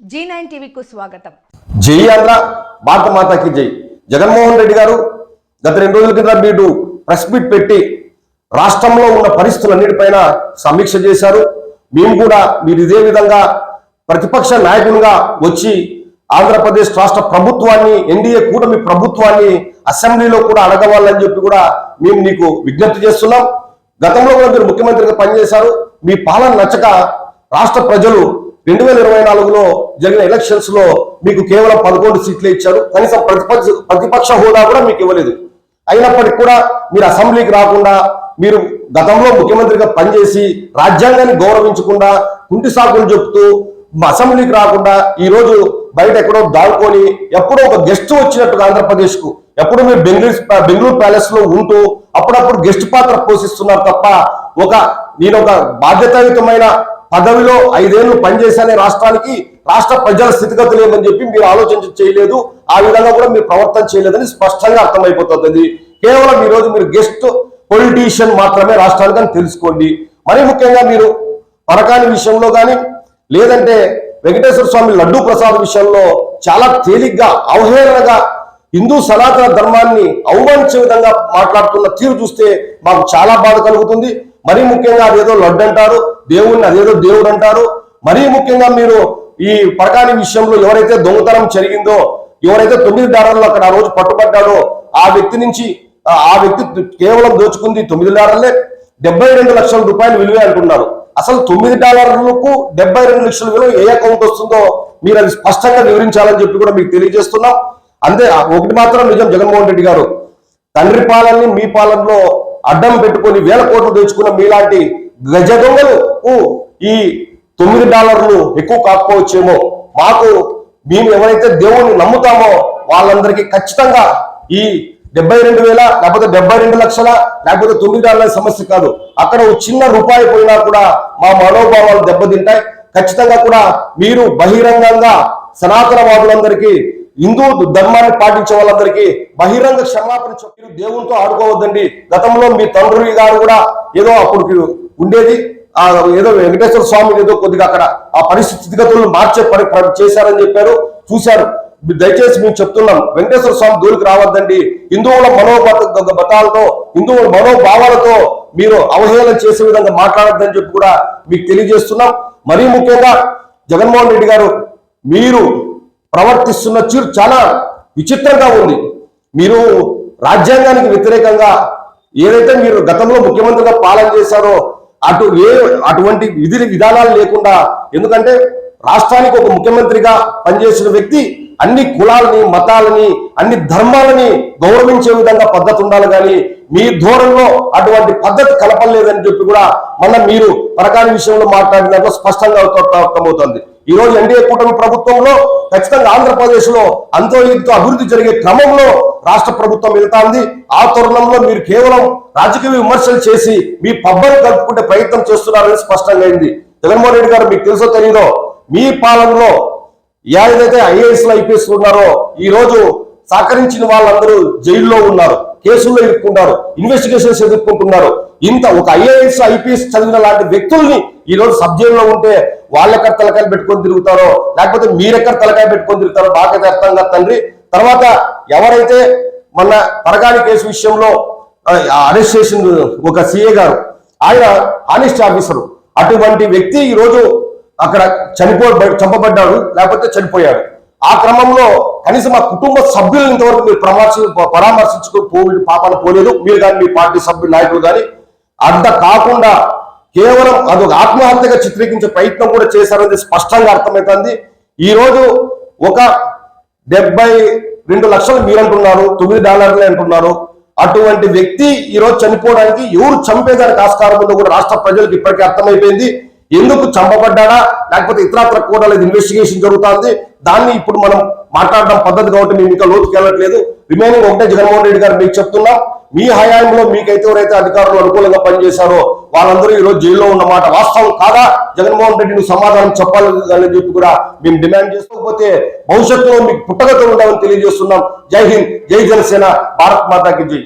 G nine టీవీకు స్వాగతం. జై ఆంధ్ర భారత మాతాకి జై. జగన్మోహన్ రెడ్డి గారు గత రెండు రోజుల కింద మీరు ప్రెస్ మీట్ పెట్టి రాష్ట్రంలో ఉన్న పరిస్థితులన్నిటిపైన సమీక్ష చేశారు. మేము కూడా మీరు ఇదే విధంగా ప్రతిపక్ష నాయకునిగా వచ్చి ఆంధ్రప్రదేశ్ రాష్ట్ర ప్రభుత్వాన్ని ఎన్డీఏ కూటమి ప్రభుత్వాన్ని అసెంబ్లీలో కూడా అడగవాలని చెప్పి కూడా మేము నీకు విజ్ఞప్తి చేస్తున్నాం. గతంలో కూడా మీరు ముఖ్యమంత్రిగా పనిచేశారు. మీ పాలన నచ్చక రాష్ట్ర ప్రజలు రెండు వేల ఇరవై నాలుగులో జరిగిన ఎలక్షన్స్లో మీకు కేవలం పదకొండు సీట్లు ఇచ్చారు. కనీసం ప్రతిపక్ష ప్రతిపక్ష హోదా కూడా మీకు ఇవ్వలేదు. అయినప్పటికీ కూడా మీరు అసెంబ్లీకి రాకుండా మీరు గతంలో ముఖ్యమంత్రిగా పనిచేసి రాజ్యాంగాన్ని గౌరవించకుండా కుంటి సాకులు చెప్తూ అసెంబ్లీకి రాకుండా ఈ రోజు బయట ఎక్కడో దాడుకొని ఎప్పుడో ఒక గెస్ట్ వచ్చినట్టుగా ఆంధ్రప్రదేశ్కు ఎప్పుడు మీరు బెంగళూరు బెంగళూరు ప్యాలెస్లో ఉంటూ అప్పుడప్పుడు గెస్ట్ పాత్ర పోషిస్తున్నారు తప్ప ఒక నేను ఒక బాధ్యతాయుతమైన పదవిలో ఐదేళ్ళు పనిచేశానే రాష్ట్రానికి రాష్ట్ర ప్రజల స్థితిగతులు ఏమని చెప్పి మీరు ఆలోచన చేయలేదు. ఆ విధంగా కూడా మీరు ప్రవర్తన చేయలేదని స్పష్టంగా అర్థమైపోతుంది కేవలం ఈ రోజు మీరు గెస్ట్ పొలిటీషియన్ మాత్రమే రాష్ట్రానికి అని తెలుసుకోండి. మరీ ముఖ్యంగా మీరు పరకాని విషయంలో కానీ లేదంటే వెంకటేశ్వర స్వామి లడ్డూ ప్రసాద్ విషయంలో చాలా తేలిగ్గా అవహేళనగా హిందూ సనాతన ధర్మాన్ని అవమానించే విధంగా మాట్లాడుతున్న తీరు చూస్తే మాకు చాలా బాధ కలుగుతుంది. మరీ ముఖ్యంగా అదేదో లడ్డు అంటారు దేవుణ్ణి అదేదో దేవుడు అంటారు. మరీ ముఖ్యంగా మీరు ఈ పడకాని విషయంలో ఎవరైతే దొంగతనం జరిగిందో ఎవరైతే తొమ్మిది డాలర్లు అక్కడ ఆ రోజు పట్టుబడ్డాడో ఆ వ్యక్తి నుంచి ఆ ఆ వ్యక్తి కేవలం దోచుకుంది తొమ్మిది డాలర్లే డెబ్బై రెండు లక్షల రూపాయలు విలువే అంటున్నారు. అసలు తొమ్మిది డాలర్లకు డెబ్బై రెండు లక్షల విలువ ఏ అకౌంట్ వస్తుందో మీరు అది స్పష్టంగా వివరించాలని చెప్పి కూడా మీకు తెలియజేస్తున్నాం. అంతే ఒకటి మాత్రం నిజం జగన్మోహన్ రెడ్డి గారు. తండ్రి పాలనని మీ పాలనలో అడ్డం పెట్టుకొని వేల కోట్లు తెచ్చుకున్న మీలాంటి గజ దొంగలకు ఈ తొమ్మిది డాలర్లు ఎక్కువ కాకపోవచ్చేమో. మాకు మేము ఎవరైతే దేవుణ్ణి నమ్ముతామో వాళ్ళందరికీ ఖచ్చితంగా ఈ డెబ్బై రెండు వేల లేకపోతే డెబ్బై రెండు లక్షల లేకపోతే తొమ్మిది డాలర్ల సమస్య కాదు. అక్కడ చిన్న రూపాయి పోయినా కూడా మా మనోభావాలు దెబ్బతింటాయి. ఖచ్చితంగా కూడా మీరు బహిరంగంగా సనాతనవాదులందరికీ హిందూ ధర్మాన్ని పాటించే వాళ్ళందరికీ బహిరంగ క్షమాపణ చెప్పి దేవునితో ఆడుకోవద్దండి. గతంలో మీ తండ్రి గారు కూడా ఏదో అప్పుడు ఉండేది. ఆ ఏదో వెంకటేశ్వర స్వామి ఏదో కొద్దిగా అక్కడ ఆ పరిస్థితి మార్చే పని చేశారని చెప్పారు. చూశారు. దయచేసి మేము చెప్తున్నాం వెంకటేశ్వర స్వామి దూరికి రావద్దండి. హిందువుల మనోబతాలతో హిందువుల మనోభావాలతో మీరు అవహేళన చేసే విధంగా మాట్లాడద్దని చెప్పి కూడా మీకు తెలియజేస్తున్నాం. మరీ ముఖ్యంగా జగన్మోహన్ రెడ్డి గారు మీరు ప్రవర్తిస్తున్న తీరు చాలా విచిత్రంగా ఉంది. మీరు రాజ్యాంగానికి వ్యతిరేకంగా ఏదైతే మీరు గతంలో ముఖ్యమంత్రిగా పాలన చేశారో అటు ఏ అటువంటి విధి విధానాలు లేకుండా ఎందుకంటే రాష్ట్రానికి ఒక ముఖ్యమంత్రిగా పనిచేసిన వ్యక్తి అన్ని కులాలని మతాలని అన్ని ధర్మాలని గౌరవించే విధంగా పద్ధతి ఉండాలి కానీ మీ ధోరణిలో అటువంటి పద్ధతి కలపలేదని చెప్పి కూడా మళ్ళీ మీరు పరకాని విషయంలో మాట్లాడినట్లు స్పష్టంగా అర్థమవుతుంది. ఈ రోజు ఎన్డీఏ కూటమి ప్రభుత్వంలో ఖచ్చితంగా ఆంధ్రప్రదేశ్లో అంతో ఇంతో అభివృద్ధి జరిగే క్రమంలో రాష్ట్ర ప్రభుత్వం వెళ్తాంది. ఆ తరుణంలో మీరు కేవలం రాజకీయ విమర్శలు చేసి మీ పబ్బను కలుపుకుంటే ప్రయత్నం చేస్తున్నారని స్పష్టంగా అయింది. జగన్మోహన్ రెడ్డి గారు మీకు తెలుసో తెలియదో మీ పాలనలో ఏదైతే ఐఏఎస్ ఐపీఎస్ ఉన్నారో ఈ రోజు సహకరించిన వాళ్ళందరూ జైల్లో ఉన్నారు. కేసుల్లో ఇరుక్కుంటారు ఇన్వెస్టిగేషన్స్ ఎదుర్కొంటున్నారు. ఇంత ఒక ఐఏఎస్ ఐపీఎస్ చదివిన లాంటి వ్యక్తుల్ని ఈ రోజు సబ్జెక్ట్లో ఉంటే వాళ్ళెక్కడ తలకాయలు పెట్టుకొని తిరుగుతారో లేకపోతే మీరెక్కడ తలకాయ పెట్టుకొని తిరుగుతారో బాగా అర్థంగా తండ్రి. తర్వాత ఎవరైతే మన పరగాని కేసు విషయంలో అరెస్ట్ చేసిన ఒక సిఏ గారు ఆయన ఆనెస్ట్ ఆఫీసరు అటువంటి వ్యక్తి ఈ రోజు అక్కడ చనిపో చంపబడ్డాడు లేకపోతే చనిపోయాడు. ఆ క్రమంలో కనీసం మా కుటుంబ సభ్యులు ఇంతవరకు మీరు పరామర్శ పరామర్శించుకుని పో పాపాలు పోలేదు. మీరు కానీ మీ పార్టీ సభ్యులు నాయకులు కానీ అంత కాకుండా కేవలం అదొక ఆత్మహత్యగా చిత్రీకరించే ప్రయత్నం కూడా చేశారనేది స్పష్టంగా అర్థమవుతుంది. ఈరోజు ఒక డెబ్బై రెండు లక్షలు మీరు అంటున్నారు తొమ్మిది డాలర్లే అంటున్నారు. అటువంటి వ్యక్తి ఈరోజు చనిపోవడానికి ఎవరు చంపేదానికి ఆస్కారం ఉందో కూడా రాష్ట్ర ప్రజలకు ఇప్పటికీ అర్థమైపోయింది. ఎందుకు చంపబడ్డాడా? లేకపోతే ఇతరత్ర కూడా ఇన్వెస్టిగేషన్ జరుగుతుంది? దాన్ని ఇప్పుడు మనం మాట్లాడడం పద్ధతి కాబట్టి మేము ఇంకా లోతుకి వెళ్ళట్లేదు. రిమైనింగ్ ఒకటే జగన్మోహన్ రెడ్డి గారు మీకు చెప్తున్నాం. మీ హయాంలో మీకైతే ఎవరైతే అధికారులు అనుకూలంగా పనిచేశారో వాళ్ళందరూ ఈ రోజు జైల్లో ఉన్నమాట వాస్తవం కాదా? జగన్మోహన్ రెడ్డి నువ్వు సమాధానం చెప్పాలని చెప్పి కూడా మేము డిమాండ్ చేసుకోకపోతే భవిష్యత్తులో మీకు పుట్టగత ఉండమని తెలియజేస్తున్నాం. జై హింద్ జై జనసేన భారత్ మాతాకి జై.